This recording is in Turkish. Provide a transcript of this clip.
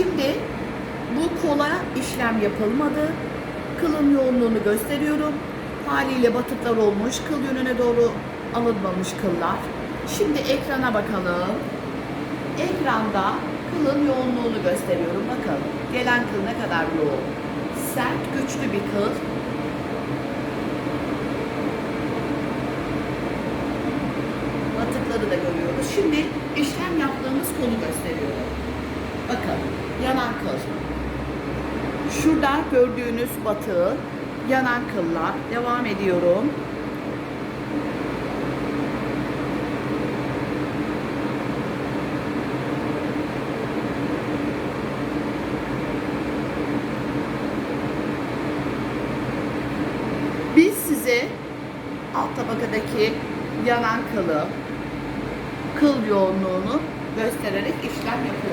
Şimdi bu kola işlem yapılmadı. Kılın yoğunluğunu gösteriyorum. Haliyle batıklar olmuş, kıl yönüne doğru alınmamış kıllar. Şimdi ekrana bakalım. Ekranda kılın yoğunluğunu gösteriyorum. Bakın gelen kıl ne kadar yoğun. Sert, güçlü bir kıl. Batıkları da görüyoruz. Şimdi işlem yaptığımız. Bakın yanan kıl. Şurada gördüğünüz batığı, yanan kıllar. Devam ediyorum. Biz size alt tabakadaki yanan kılı, kıl yoğunluğunu göstererek işlem yapıyoruz.